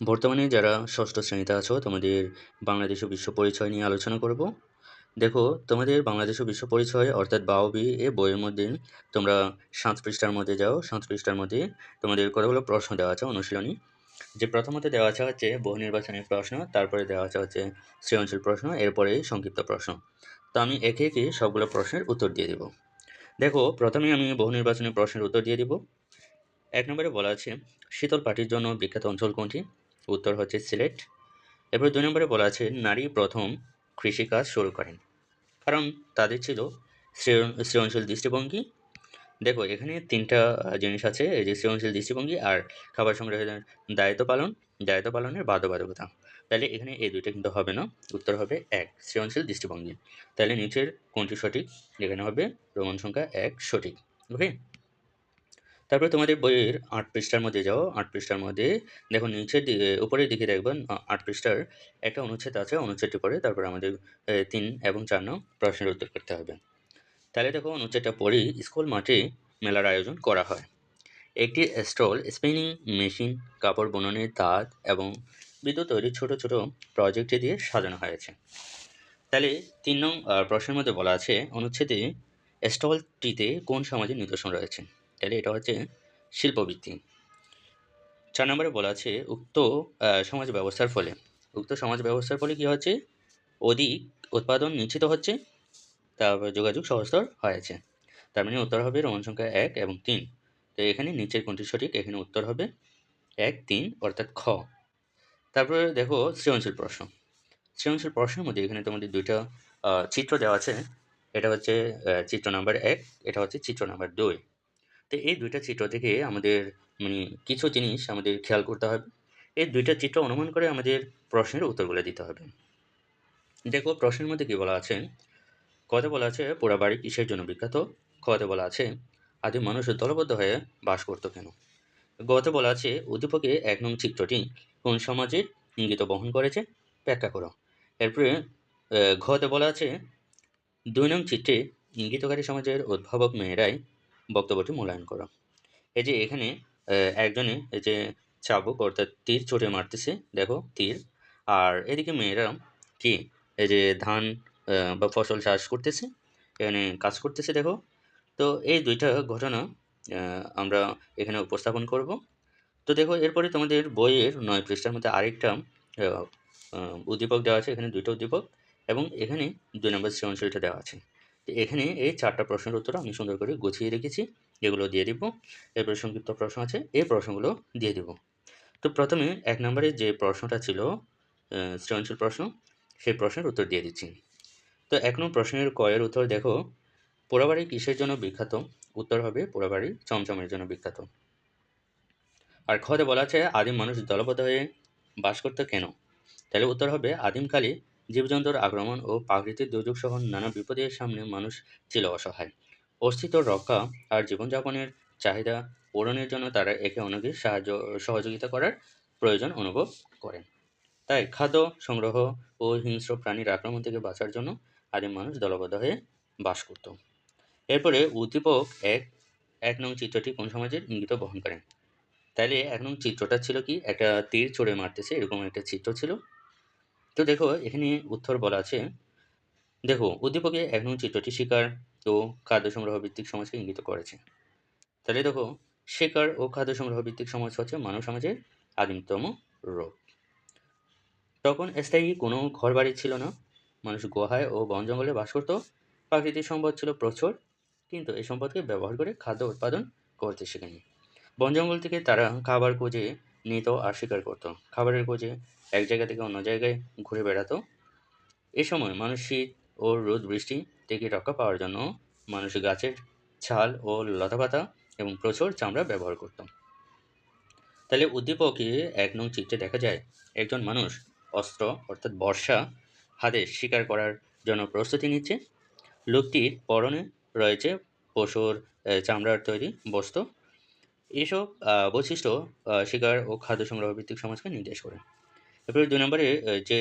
বর্তমানে যারা ষষ্ঠ শ্রেণীতে আছো, তোমাদের বাংলাদেশ বিশ্ব পরিচয় নিয়ে আলোচনা করব। দেখো, তোমাদের বাংলাদেশ বিশ্ব পরিচয় অর্থাৎ বাওবি এ বইয়ের মধ্যে তোমরা সাত পৃষ্ঠার মধ্যে যাও। সাত পৃষ্ঠার মধ্যে তোমাদের কতগুলো প্রশ্ন দেওয়া আছে অনুশীলনী। যে প্রথমত দেওয়া আছে হচ্ছে বহু নির্বাচনের প্রশ্ন, তারপরে দেওয়া আছে হচ্ছে সৃজনশীল প্রশ্ন, এরপরে সংক্ষিপ্ত প্রশ্ন। তো আমি একে একে সবগুলো প্রশ্নের উত্তর দিয়ে দেব। দেখো, প্রথমে আমি বহু নির্বাচনী প্রশ্নের উত্তর দিয়ে দিব। এক নম্বরে বলা আছে, শীতল পাটির জন্য বিখ্যাত অঞ্চল কোনটি? উত্তর হচ্ছে সিলেট। এরপর দুই নম্বরে বলা আছে, নারী প্রথম কৃষিকাজ শুরু করেন। কারণ তাদের ছিল সৃজনশীল দৃষ্টিভঙ্গি। দেখো, এখানে তিনটা জিনিস আছে, এই যে সৃজনশীল দৃষ্টিভঙ্গি আর খাবার সংগ্রহের দায়িত্ব পালন, দায়িত্ব পালনের বাধ্যবাধকতা। তাহলে এখানে এই দুইটা কিন্তু হবে না, উত্তর হবে এক সৃজনশীল দৃষ্টিভঙ্গি। তাহলে নিচের কোনটি সঠিক? এখানে হবে রোমান সংখ্যা এক সঠিক ওকে তারপরে তোমাদের বইয়ের আট পৃষ্ঠার মধ্যে যাও, আট পৃষ্ঠার মধ্যে দেখো নিচের দিকে, উপরের দিকে দেখবেন আট পৃষ্ঠার একটা অনুচ্ছেদ আছে, অনুচ্ছেদটি পড়ে তারপর আমাদের তিন এবং চার নং প্রশ্নের উত্তর করতে হবে। তাহলে দেখো অনুচ্ছেদটা পড়েই স্কুল মাঠে মেলার আয়োজন করা হয়। একটি স্টল, স্পিনিং মেশিন, কাপড় বুননের তাঁত এবং বিদ্যুৎ তৈরির ছোট ছোট প্রজেক্টে দিয়ে সাজানো হয়েছে। তাহলে তিন নং প্রশ্নের মধ্যে বলা আছে, অনুচ্ছেদে স্টলটিতে কোন সমাজের নিদর্শন রয়েছে? তাহলে এটা হচ্ছে শিল্পবৃত্তি। চার নম্বরে বলা আছে উক্ত সমাজ ব্যবস্থার ফলে। উক্ত সমাজ ব্যবস্থার ফলে কী হচ্ছে? অধিক উৎপাদন নিশ্চিত হচ্ছে তারপর যোগাযোগ সহজতর হয়েছে তার মানে উত্তর হবে রোমান সংখ্যা এক এবং তিন। তো এখানে নিচের কোনটি সঠিক? এখানে উত্তর হবে এক, তিন, অর্থাৎ খ। তারপরে দেখো সৃজনশীল প্রশ্ন। সৃজনশীল প্রশ্নের মধ্যে এখানে তোমাদের দুইটা চিত্র দেওয়া আছে। এটা হচ্ছে চিত্র নাম্বার এক, এটা হচ্ছে চিত্র নাম্বার দুই। তো এই দুইটা চিত্র থেকে আমাদের মানে কিছু জিনিস আমাদের খেয়াল করতে হবে। এই দুইটা চিত্র অনুমান করে আমাদের প্রশ্নের উত্তরগুলো দিতে হবে। দেখো, প্রশ্নের মধ্যে কী বলা আছে? কতে বলা আছে, পোড়া বাড়ি কিসের জন্য বিখ্যাত? খতে বলা আছে, আদি মানুষ দলবদ্ধ হয়ে বাস করতো কেন? গতে বলা আছে, উদ্দীপকে এক নং চিত্রটি কোন সমাজের ইঙ্গিত বহন করেছে? ব্যাখ্যা করো। এরপরে ঘতে বলা আছে, দুই নং চিত্রে ইঙ্গিতকারী সমাজের উদ্ভাবক মেয়েরাই বক্তব্যটি মূল্যায়ন করো। এই যে এখানে একজনে এই যে চাবুক, অর্থাৎ তীর চোটে মারতেছে, দেখো, তীর। আর এদিকে মেয়েরা কি, এই যে ধান বা ফসল চাষ করতেছে, এখানে কাজ করতেছে, দেখো। তো এই দুইটা ঘটনা আমরা এখানে উপস্থাপন করব। তো দেখো, এরপরে তোমাদের বইয়ের নয় পৃষ্ঠার মধ্যে আরেকটা উদ্দীপক দেওয়া আছে। এখানে দুইটা উদ্দীপক এবং এখানে দুই নম্বর সৃজনশীলটা দেওয়া আছে। এখানে এই চারটা প্রশ্নের উত্তর আমি সুন্দর করে গুছিয়ে রেখেছি। এগুলো দিয়ে দিব। এরপরে সংক্ষিপ্ত প্রশ্ন আছে। এই প্রশ্নগুলো দিয়ে দিব। তো প্রথমে এক নম্বরে যে প্রশ্নটা ছিল সৃজনশীল প্রশ্ন, সেই প্রশ্নের উত্তর দিয়ে দিচ্ছি। তো নম্বর প্রশ্নের কয়ের উত্তর দেখো পোড়াবাড়ি কিসের জন্য বিখ্যাত? উত্তর হবে পোড়াবাড়ি চমচমের জন্য বিখ্যাত। আর খতে বলা আছে, আদিম মানুষ দলবদ্ধ হয়ে বাস করতে কেন? তাহলে উত্তর হবে আদিমকালে জীবজন্তুর আক্রমণ ও প্রাকৃতিক দুর্যোগ সহ নানা বিপদের সামনে মানুষ ছিল অসহায়। অস্তিত্ব রক্ষা আর জীবনযাপনের চাহিদা পূরণের জন্য তারা একে অন্যকে সাহায্য, সহযোগিতা করার প্রয়োজন অনুভব করেন। তাই খাদ্য সংগ্রহ ও হিংস্র প্রাণীর আক্রমণ থেকে বাঁচার জন্য আদিম মানুষ দলবদ্ধ হয়ে বাস করত। এরপরে উদ্দীপক এক এক নং চিত্রটি কোন সমাজের ইঙ্গিত বহন করেন তাইলে এক নং চিত্রটা ছিল কি? একটা তীর চড়ে মারতেছে, এরকম একটা চিত্র ছিল। তো দেখো, এখানে উত্তর বলা আছে, দেখো, উদ্দীপকে এক চিত্রটি শিকার ও খাদ্য সংগ্রহ ভিত্তিক সমাজকে ইঙ্গিত করেছে। তাহলে দেখো, শিকার ও খাদ্য সংগ্রহ ভিত্তিক সমাজ হচ্ছে মানব সমাজের আদিমতম রোগ তখন স্থায়ী কোনো ঘর বাড়ি ছিল না, মানুষ গুহায় ও বন জঙ্গলে বাস করতো, প্রাকৃতিক সম্পদ ছিল প্রচুর, কিন্তু এই সম্পদকে ব্যবহার করে খাদ্য উৎপাদন করতে শেখেনি। বন জঙ্গল থেকে তারা খাবার খুঁজে নিত আর শিকার করতো। খাবারের খোঁজে এক জায়গা থেকে অন্য জায়গায় ঘুরে বেড়াতো। এ সময় মানুষ শীত ও রোদ বৃষ্টি থেকে রক্ষা পাওয়ার জন্য মানুষ গাছের ছাল ও লতাপাতা এবং প্রচুর চামড়া ব্যবহার করত। তাহলে উদ্দীপকে এক নং চিত্রে দেখা যায়, একজন মানুষ অস্ত্র অর্থাৎ বর্ষা হাতে শিকার করার জন্য প্রস্তুতি নিচ্ছে। লোকটির পরনে রয়েছে পশুর চামড়ার তৈরি বস্ত্র এসব বৈশিষ্ট্য শিকার ও খাদ্য সংগ্রহ ভিত্তিক সমাজকে নির্দেশ করে। এরপরে দুই নম্বরে যে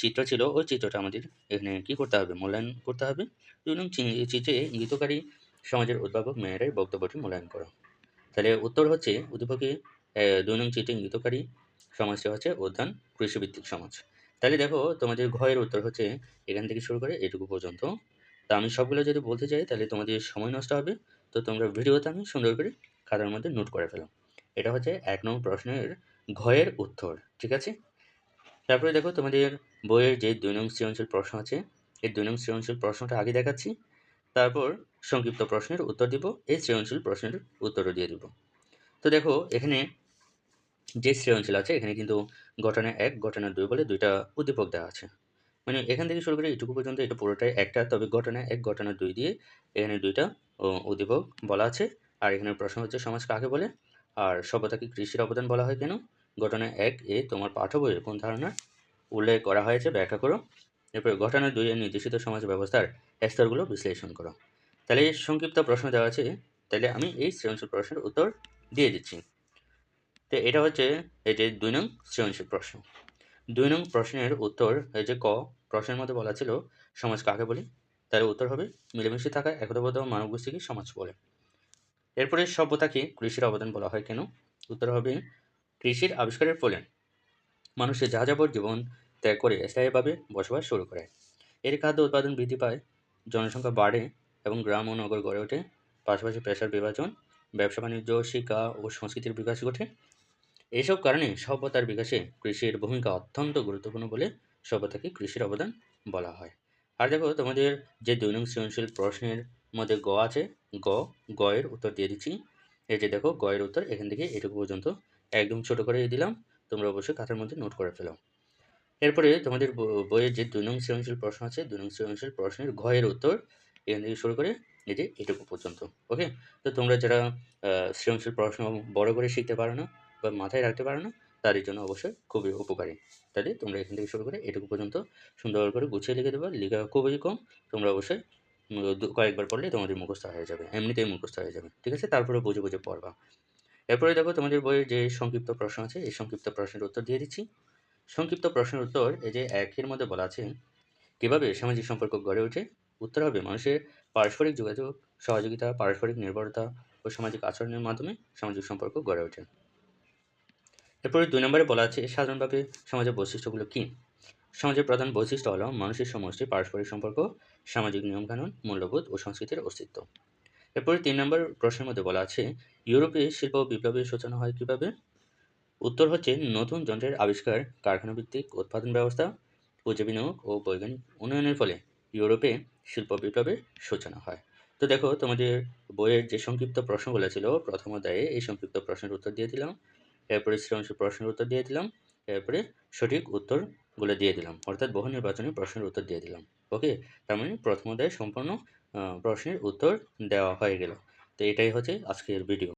চিত্র ছিল, ওই চিত্রটা আমাদের এখানে কী করতে হবে? মূল্যায়ন করতে হবে। দুই নং চিত্রে ইঙ্গিতকারী সমাজের উদ্ভাবক মেয়েরাই বক্তব্যটি মূল্যায়ন করো। তাহলে উত্তর হচ্ছে, উদ্দীপকে দুই নং চিত্রে ইঙ্গিতকারী সমাজটি হচ্ছে উদ্যান কৃষিভিত্তিক সমাজ। তাহলে দেখো, তোমাদের ঘয়ের উত্তর হচ্ছে, এখান থেকে শুরু করে এটুকু পর্যন্ত। তা আমি সবগুলো যদি বলতে চাই তাহলে তোমাদের সময় নষ্ট হবে। তো তোমরা ভিডিওতে আমি সুন্দর করে খাতার মধ্যে নোট করে ফেলো। এটা হচ্ছে এক নং প্রশ্নের ঘয়ের উত্তর, ঠিক আছে? তারপরে দেখো তোমাদের বইয়ের যে দুই নং সৃজনশীল প্রশ্ন আছে, এই দুই নং সৃজনশীল প্রশ্নটা আগে দেখাচ্ছি, তারপর সংক্ষিপ্ত প্রশ্নের উত্তর দিব, এই সৃজনশীল প্রশ্নের উত্তরও দিয়ে দিব। তো দেখো, এখানে যে সৃজনশীল আছে, এখানে কিন্তু ঘটনা এক ঘটনা দুই বলে দুইটা উদ্দীপক দেওয়া আছে। মানে এখান থেকে শুরু করে এটুকু পর্যন্ত এটা পুরোটাই একটা, তবে ঘটনা এক ঘটনা দুই দিয়ে এখানে দুইটা উদ্দীপক বলা আছে। আর এখানে প্রশ্ন হচ্ছে সমাজ কাকে বলে? আর সভ্যতাকে কৃষির অবদান বলা হয় কেন? ঘটনা এক এ তোমার পাঠ্য বইয়ে কোন ধারণা উল্লেখ করা হয়েছে? ব্যাখ্যা করো। এরপরে ঘটনা দুই নির্দেশিত সমাজ ব্যবস্থার স্তরগুলো বিশ্লেষণ করো। তাহলে এই সংক্ষিপ্ত প্রশ্ন দেওয়া আছে, তাহলে আমি এই সৃজনশীল প্রশ্নের উত্তর দিয়ে দিচ্ছি। তো এটা হচ্ছে এই যে দুই নং সৃজনশীল প্রশ্ন। দুই নং প্রশ্নের উত্তর এই যে ক, প্রশ্নের মধ্যে বলা ছিল, সমাজ কাকে বলি? তার উত্তর হবে, মিলেমিশে থাকা একতাবদ্ধ মানব গোষ্ঠীকে সমাজ বলে। এরপরে সভ্যতাকে কৃষির অবদান বলা হয় কেন? উত্তর হবে কৃষির আবিষ্কারের ফলে মানুষের যাযাবর জীবন ত্যাগ করে স্থায়ীভাবে বসবাস শুরু করে। এর খাদ্য উৎপাদন বৃদ্ধি পায়, জনসংখ্যা বাড়ে এবং গ্রাম ও নগর গড়ে ওঠে। পাশাপাশি পেশার বিভাজন, ব্যবসা বাণিজ্য, শিক্ষা ও সংস্কৃতির বিকাশ ঘটে। এইসব কারণে সভ্যতার বিকাশে কৃষির ভূমিকা অত্যন্ত গুরুত্বপূর্ণ বলে সভ্যতাকে কৃষির অবদান বলা হয়। আর দেখো, তোমাদের যে নং সৃজনশীল প্রশ্নের মধ্যে গ আছে, গ গয়ের উত্তর দিয়ে দিচ্ছি। এই যে দেখো গয়ের উত্তর এখান থেকে এটুকু পর্যন্ত একদম ছোট করে দিলাম। তোমরা অবশ্যই খাতার মধ্যে নোট করে ফেলো। এরপরে তোমাদের বইয়ের যে দুই নং সৃজনশীল প্রশ্ন আছে, দুই নং সৃজনশীল প্রশ্নের ঘ এর উত্তর এখান থেকে শুরু করে এই যে এটুকু পর্যন্ত ওকে তো তোমরা যারা সৃজনশীল প্রশ্ন বড় করে শিখতে পারো না বা মাথায় রাখতে পারো না, তাদের জন্য অবশ্যই খুবই উপকারী। তাহলে তোমরা এখান থেকে শুরু করে এটুকু পর্যন্ত সুন্দর করে গুছিয়ে লিখে দেবে, লেখা খুবই কম, তোমরা অবশ্যই কয়েকবার পড়লে তোমাদের মুখস্থ হয়ে যাবে, এমনিতেই মুখস্থ হয়ে যাবে, ঠিক আছে? তারপরে বুঝে বুঝে পড়বা। এরপরে দেখো তোমাদের বইয়ের যে সংক্ষিপ্ত প্রশ্ন আছে, এই সংক্ষিপ্ত প্রশ্নের উত্তর দিয়ে দিচ্ছি। সংক্ষিপ্ত প্রশ্নের উত্তর, এই যে একের মধ্যে বলা আছে, কীভাবে সামাজিক সম্পর্ক গড়ে ওঠে? উত্তর হবে মানুষের পারস্পরিক যোগাযোগ, সহযোগিতা, পারস্পরিক নির্ভরতা ও সামাজিক আচরণের মাধ্যমে সামাজিক সম্পর্ক গড়ে ওঠে। এরপরে দুই নম্বরে বলা আছে, সাধারণভাবে সমাজের বৈশিষ্ট্যগুলো কী? সমাজের প্রধান বৈশিষ্ট্য হলো মানুষের সমষ্টি পারস্পরিক সম্পর্ক, সামাজিক নিয়মকানুন, মূল্যবোধ ও সংস্কৃতির অস্তিত্ব। এরপরে তিন নম্বর প্রশ্নের মধ্যে বলা আছে, ইউরোপে শিল্প বিপ্লবের সূচনা হয় কীভাবে? উত্তর হচ্ছে, নতুন যন্ত্রের আবিষ্কার কারখানা ভিত্তিক উৎপাদন ব্যবস্থা পুঁজি বিনিয়োগ ও বৈজ্ঞানিক উন্নয়নের ফলে ইউরোপে শিল্প বিপ্লবের সূচনা হয়। তো দেখো, তোমাদের বইয়ের যে সংক্ষিপ্ত প্রশ্নগুলো ছিল, প্রথম অধ্যায়ে এই সংক্ষিপ্ত প্রশ্নের উত্তর দিয়ে দিলাম, এরপরে সৃজনশীল প্রশ্নের উত্তর দিয়ে দিলাম, এরপরে সঠিক উত্তরগুলো দিয়ে দিলাম, অর্থাৎ বহু নির্বাচনী প্রশ্নের উত্তর দিয়ে দিলাম। ওকে, তার মানে প্রথম অধ্যায়ে সম্পূর্ণ প্রশ্নের উত্তর দেওয়া হয়ে গেল। তো এটাই হচ্ছে আজকের ভিডিও